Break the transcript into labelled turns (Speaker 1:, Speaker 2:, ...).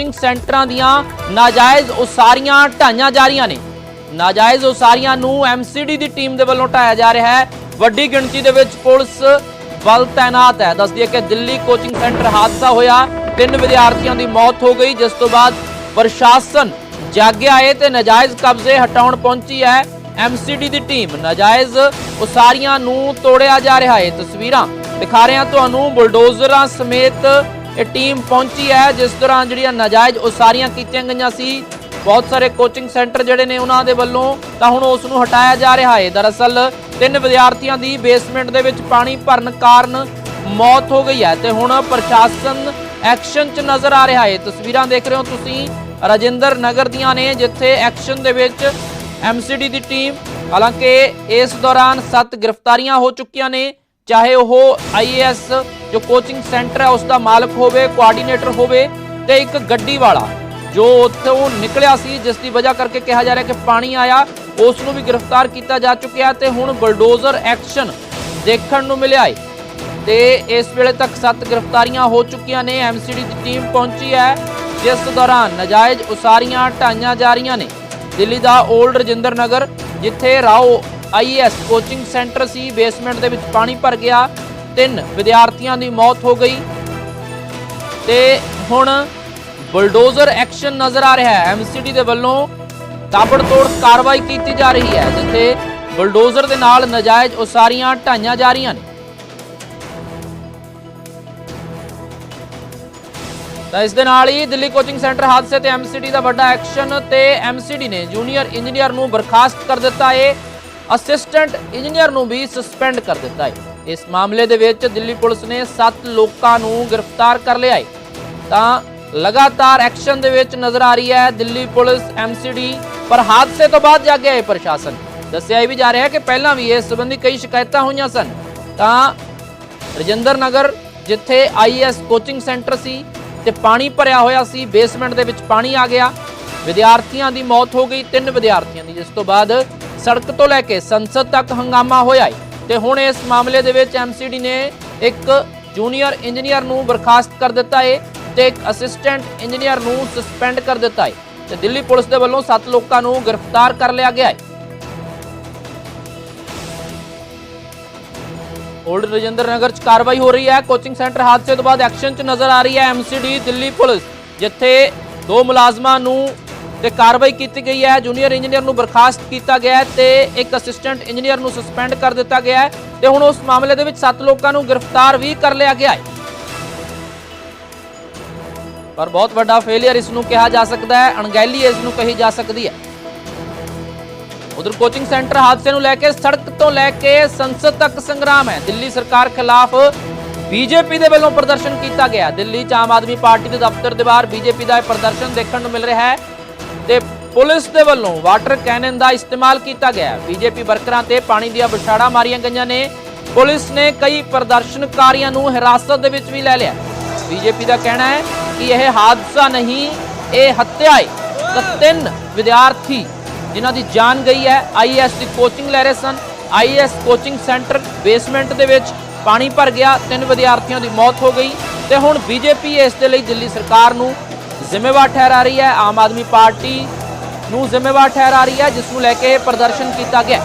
Speaker 1: Coaching ਸੈਂਟਰਾਂ ਦੀਆਂ ਨਾਜਾਇਜ਼ ਉਸਾਰੀਆਂ ਢਾਈਆਂ ਜਾ ਰਹੀਆਂ ਨੇ। ਨਾਜਾਇਜ਼ ਉਸਾਰੀਆਂ ਨੂੰ ਐਮਸੀਡੀ ਦੀ ਟੀਮ ਦੇ ਵੱਲੋਂ ਢਾਇਆ ਜਾ ਰਿਹਾ ਹੈ। ਵੱਡੀ ਗਿਣਤੀ ਦੇ ਵਿੱਚ ਪੁਲਿਸ ਬਲ ਤਾਇਨਾਤ ਹੈ। ਦੱਸਦੀ ਹੈ ਕਿ ਦਿੱਲੀ ਕੋਚਿੰਗ ਸੈਂਟਰ ਹਾਦਸਾ ਹੋਇਆ। ਤਿੰਨ ਵਿਦਿਆਰਥੀਆਂ ਦੀ ਮੌਤ ਹੋ ਗਈ। ਜਿਸ ਤੋਂ ਬਾਅਦ ਪ੍ਰਸ਼ਾਸਨ ਜਾਗਿਆ ਹੈ ਤੇ ਨਾਜਾਇਜ਼ ਕਬਜ਼ੇ ਹਟਾਉਣ ਪਹੁੰਚੀ ਹੈ ਐਮਸੀਡੀ ਦੀ ਟੀਮ ਨਾਜਾਇਜ਼ ਉਸਾਰੀਆਂ ਨੂੰ ਤੋੜਿਆ ਜਾ ਰਿਹਾ ਹੈ। ਤਸਵੀਰਾਂ ਦਿਖਾ ਰਹੇ ਹਾਂ ਤੁਹਾਨੂੰ ਬੁਲਡੋਜ਼ਰਾਂ ਸਮੇਤ ਇਹ ਟੀਮ ਪਹੁੰਚੀ ਹੈ, ਜਿਸ ਦੌਰਾਨ ਜਿਹੜੀਆਂ ਨਾਜਾਇਜ਼ ਉਸਾਰੀਆਂ ਕੀਤੀਆਂ ਗਈਆਂ ਸੀ, ਬਹੁਤ ਸਾਰੇ ਕੋਚਿੰਗ ਸੈਂਟਰ ਜਿਹੜੇ ਨੇ ਉਹਨਾਂ ਦੇ ਵੱਲੋਂ, ਤਾਂ ਹੁਣ ਉਸ ਨੂੰ ਹਟਾਇਆ ਜਾ ਰਿਹਾ ਹੈ। ਦਰਅਸਲ, ਤਿੰਨ ਵਿਦਿਆਰਥੀਆਂ ਦੀ ਬੇਸਮੈਂਟ ਦੇ ਵਿੱਚ ਪਾਣੀ ਭਰਨ ਕਾਰਨ ਮੌਤ ਹੋ ਗਈ ਹੈ ਤੇ ਹੁਣ ਪ੍ਰਸ਼ਾਸਨ ਐਕਸ਼ਨ 'ਚ ਨਜ਼ਰ ਆ ਰਿਹਾ ਹੈ। ਤਸਵੀਰਾਂ ਦੇਖ ਰਹੇ ਹੋ ਤੁਸੀਂ, ਰਜਿੰਦਰ ਨਗਰ ਦੀਆਂ ਨੇ, ਜਿੱਥੇ ਐਕਸ਼ਨ ਦੇ ਵਿੱਚ ਐਮਸੀਡੀ ਦੀ ਟੀਮ, ਹਾਲਾਂਕਿ ਇਸ ਦੌਰਾਨ 7 ਗ੍ਰਿਫਤਾਰੀਆਂ ਹੋ ਚੁੱਕੀਆਂ ਨੇ। ਚਾਹੇ ਉਹ ਆਈਏਐਸ ਜੋ ਕੋਚਿੰਗ ਸੈਂਟਰ ਹੈ ਉਸ ਦਾ ਮਾਲਕ ਹੋਵੇ ਕੋਆਰਡੀਨੇਟਰ ਹੋਵੇ ਤੇ ਇੱਕ ਗੱਡੀ ਵਾਲਾ ਜੋ ਉੱਥੋਂ ਨਿਕਲਿਆ ਸੀ, ਜਿਸ ਦੀ ਵਜ੍ਹਾ ਕਰਕੇ ਕਿਹਾ ਜਾ ਰਿਹਾ ਕਿ ਪਾਣੀ ਆਇਆ ਉਸ ਨੂੰ ਵੀ ਗ੍ਰਿਫਤਾਰ ਕੀਤਾ ਜਾ ਚੁੱਕਿਆ ਤੇ ਹੁਣ ਬਲਡੋਜ਼ਰ ਐਕਸ਼ਨ ਦੇਖਣ ਨੂੰ ਮਿਲਿਆ ਹੈ। ਤੇ ਇਸ ਵੇਲੇ ਤੱਕ 7 ਗ੍ਰਿਫਤਾਰੀਆਂ ਹੋ ਚੁੱਕੀਆਂ ਨੇ ਐਮਸੀਡੀ ਦੀ ਟੀਮ ਪਹੁੰਚੀ ਹੈ, ਜਿਸ ਦੌਰਾਨ ਨਜਾਇਜ਼ ਉਸਾਰੀਆਂ ਢਾਈਆਂ ਜਾ ਰਹੀਆਂ ਨੇ। ਦਿੱਲੀ ਦਾ 올ਡ ਰਜਿੰਦਰ ਨਗਰ ਜਿੱਥੇ ਰਾਓ ਆਈਐਸ ਕੋਚਿੰਗ ਸੈਂਟਰ ਸੀ, ਬੇਸਮੈਂਟ ਦੇ ਵਿੱਚ ਪਾਣੀ ਭਰ ਗਿਆ, ਤਿੰਨ ਵਿਦਿਆਰਥੀਆਂ ਦੀ ਮੌਤ ਹੋ ਗਈ। ਤੇ ਹੁਣ ਬੁਲਡੋਜ਼ਰ ਐਕਸ਼ਨ ਨਜ਼ਰ ਆ ਰਿਹਾ ਹੈ। ਐਮਸੀਡੀ ਦੇ ਵੱਲੋਂ ਤਾਬੜਤੋੜ ਕਾਰਵਾਈ ਕੀਤੀ ਜਾ ਰਹੀ ਹੈ, ਜਿੱਥੇ ਬੁਲਡੋਜ਼ਰ ਦੇ ਨਾਲ ਨਜਾਇਜ਼ ਉਸਾਰੀਆਂ ਢਾਈਆਂ ਜਾ ਰਹੀਆਂ ਨੇ। ਤਾਂ ਇਸ ਦੇ ਨਾਲ ਹੀ ਦਿੱਲੀ ਕੋਚਿੰਗ ਸੈਂਟਰ ਹਾਦਸੇ ਤੇ ਐਮਸੀਡੀ ਦਾ ਵੱਡਾ ਐਕਸ਼ਨ ਤੇ ਐਮਸੀਡੀ ਨੇ ਜੂਨੀਅਰ ਇੰਜੀਨੀਅਰ ਨੂੰ ਬਰਖਾਸਤ ਕਰ ਦਿੱਤਾ ਏ ਅਸਿਸਟੈਂਟ ਇੰਜੀਨੀਅਰ ਨੂੰ ਵੀ ਸਸਪੈਂਡ ਕਰ ਦਿੱਤਾ ਹੈ। ਇਸ ਮਾਮਲੇ ਦੇ ਵਿੱਚ ਦਿੱਲੀ ਪੁਲਿਸ ਨੇ 7 ਲੋਕਾਂ ਨੂੰ ਗ੍ਰਿਫਤਾਰ ਕਰ ਲਿਆ ਹੈ। ਤਾਂ ਲਗਾਤਾਰ ਐਕਸ਼ਨ ਦੇ ਵਿੱਚ ਨਜ਼ਰ ਆ ਰਹੀ ਹੈ ਦਿੱਲੀ ਪੁਲਿਸ ਐਮਸੀਡੀ ਪਰ ਹਾਦਸੇ ਤੋਂ ਬਾਅਦ ਜਾਗਿਆ ਹੈ ਪ੍ਰਸ਼ਾਸਨ। ਦੱਸਿਆ ਇਹ ਵੀ ਜਾ ਰਿਹਾ ਹੈ ਕਿ ਪਹਿਲਾਂ ਵੀ ਇਸ ਸੰਬੰਧੀ ਕਈ ਸ਼ਿਕਾਇਤਾਂ ਹੋਈਆਂ ਸਨ। ਤਾਂ ਰਜਿੰਦਰ ਨਗਰ, ਜਿੱਥੇ ਆਈਐਸ ਕੋਚਿੰਗ ਸੈਂਟਰ ਸੀ ਤੇ ਪਾਣੀ ਭਰਿਆ ਹੋਇਆ ਸੀ, ਬੇਸਮੈਂਟ ਦੇ ਵਿੱਚ ਪਾਣੀ ਆ ਗਿਆ। ਵਿਦਿਆਰਥੀਆਂ ਦੀ ਮੌਤ ਹੋ ਗਈ, ਤਿੰਨ ਵਿਦਿਆਰਥੀਆਂ ਦੀ। ਜਿਸ ਤੋਂ ਬਾਅਦ ਸੜਕ ਤੋਂ ਲੈ ਕੇ ਸੰਸਦ ਤੱਕ ਹੰਗਾਮਾ ਹੋਇਆ ਹੈ ਤੇ ਹੁਣ ਇਸ ਮਾਮਲੇ ਦੇ ਵਿੱਚ ਐਮਸੀਡੀ ਨੇ ਇੱਕ ਜੂਨੀਅਰ ਇੰਜੀਨੀਅਰ ਨੂੰ ਬਰਖਾਸਤ ਕਰ ਦਿੱਤਾ ਹੈ ਤੇ ਇੱਕ ਅਸਿਸਟੈਂਟ ਇੰਜੀਨੀਅਰ ਨੂੰ ਸਸਪੈਂਡ ਕਰ ਦਿੱਤਾ ਹੈ ਤੇ ਦਿੱਲੀ ਪੁਲਿਸ ਦੇ ਵੱਲੋਂ 7 ਲੋਕਾਂ ਨੂੰ ਗ੍ਰਿਫਤਾਰ ਕਰ ਲਿਆ ਗਿਆ ਹੈ। 올ਡ ਰਜਿੰਦਰ ਨਗਰ ਚ ਕਾਰਵਾਈ ਹੋ ਰਹੀ ਹੈ। ਕੋਚਿੰਗ ਸੈਂਟਰ ਹਾਦਸੇ ਤੋਂ ਬਾਅਦ ਐਕਸ਼ਨ ਚ ਨਜ਼ਰ ਆ ਰਹੀ ਹੈ ਐਮਸੀਡੀ ਦਿੱਲੀ ਪੁਲਿਸ, ਜਿੱਥੇ ਦੋ ਮੁਲਾਜ਼ਮਾਂ ਨੂੰ ਤੇ ਕਾਰਵਾਈ ਕੀਤੀ ਗਈ ਹੈ। ਜੂਨੀਅਰ ਇੰਜੀਨੀਅਰ ਨੂੰ ਬਰਖਾਸਤ ਕੀਤਾ ਗਿਆ ਹੈ ਤੇ ਇੱਕ ਅਸਿਸਟੈਂਟ ਇੰਜੀਨੀਅਰ ਨੂੰ ਸਸਪੈਂਡ ਕਰ ਦਿੱਤਾ ਗਿਆ ਹੈ ਤੇ ਹੁਣ ਉਸ ਮਾਮਲੇ ਦੇ ਵਿੱਚ 7 ਲੋਕਾਂ ਨੂੰ ਗ੍ਰਿਫਤਾਰ ਵੀ ਕਰ ਲਿਆ ਗਿਆ ਹੈ। ਪਰ ਬਹੁਤ ਵੱਡਾ ਫੇਲਿਅਰ ਇਸ ਨੂੰ ਕਿਹਾ ਜਾ ਸਕਦਾ ਹੈ, ਅਣਗਹਿਲੀ ਇਸ ਨੂੰ ਕਹੀ ਜਾ ਸਕਦੀ ਹੈ। ਉਧਰ ਕੋਚਿੰਗ ਸੈਂਟਰ ਹਾਦਸੇ ਨੂੰ ਲੈ ਕੇ, ਸੜਕ ਤੋਂ ਲੈ ਕੇ ਸੰਸਦ ਤੱਕ ਸੰਗਰਾਮ ਹੈ। ਦਿੱਲੀ ਸਰਕਾਰ ਖਿਲਾਫ ਬੀਜੇਪੀ ਦੇ ਵੱਲੋਂ ਪ੍ਰਦਰਸ਼ਨ ਕੀਤਾ ਗਿਆ ਦਿੱਲੀ 'ਚ ਆਮ ਆਦਮੀ ਪਾਰਟੀ ਦੇ ਦਫ਼ਤਰ ਦੇ ਬਾਹਰ ਬੀਜੇਪੀ ਦਾ ਇਹ ਪ੍ਰਦਰਸ਼ਨ ਦੇਖਣ ਨੂੰ ਮਿਲ ਰਿਹਾ ਹੈ। ਤੇ ਪੁਲਿਸ ਦੇ ਵੱਲੋਂ ਵਾਟਰ ਕੈਨਨ ਦਾ ਇਸਤੇਮਾਲ ਕੀਤਾ ਗਿਆ। ਬੀਜੇਪੀ ਵਰਕਰਾਂ ਤੇ ਪਾਣੀ ਦੀਆਂ ਵਿਛਾੜਾਂ ਮਾਰੀਆਂ ਗਈਆਂ ਨੇ। ਪੁਲਿਸ ਨੇ ਕਈ ਪ੍ਰਦਰਸ਼ਨਕਾਰੀਆਂ ਨੂੰ ਹਿਰਾਸਤ ਦੇ ਵਿੱਚ ਵੀ ਲੈ ਲਿਆ। ਬੀਜੇਪੀ ਦਾ ਕਹਿਣਾ ਹੈ ਕਿ ਇਹ ਹਾਦਸਾ ਨਹੀਂ, ਇਹ ਹੱਤਿਆ ਹੈ ਤਾਂ ਤਿੰਨ ਵਿਦਿਆਰਥੀ ਜਿਨ੍ਹਾਂ ਦੀ ਜਾਨ ਗਈ ਹੈ ਆਈਐਸ ਦੀ ਕੋਚਿੰਗ ਲੈ ਰਹੇ ਸਨ। ਆਈਐਸ ਕੋਚਿੰਗ ਸੈਂਟਰ ਬੇਸਮੈਂਟ ਦੇ ਵਿੱਚ ਪਾਣੀ ਭਰ ਗਿਆ, ਤਿੰਨ ਵਿਦਿਆਰਥੀਆਂ ਦੀ ਮੌਤ ਹੋ ਗਈ ਤੇ ਹੁਣ ਬੀਜੇਪੀ ਇਸ ਦੇ ਲਈ ਦਿੱਲੀ ਸਰਕਾਰ ਨੂੰ ਜ਼ਿੰਮੇਵਾਰ ਠਹਿਰਾ ਰਹੀ ਹੈ ਆਮ ਆਦਮੀ ਪਾਰਟੀ ਨੂੰ ਜ਼ਿੰਮੇਵਾਰ ਠਹਿਰਾ ਰਹੀ ਹੈ, ਜਿਸ ਨੂੰ ਲੈ ਕੇ ਪ੍ਰਦਰਸ਼ਨ ਕੀਤਾ ਗਿਆ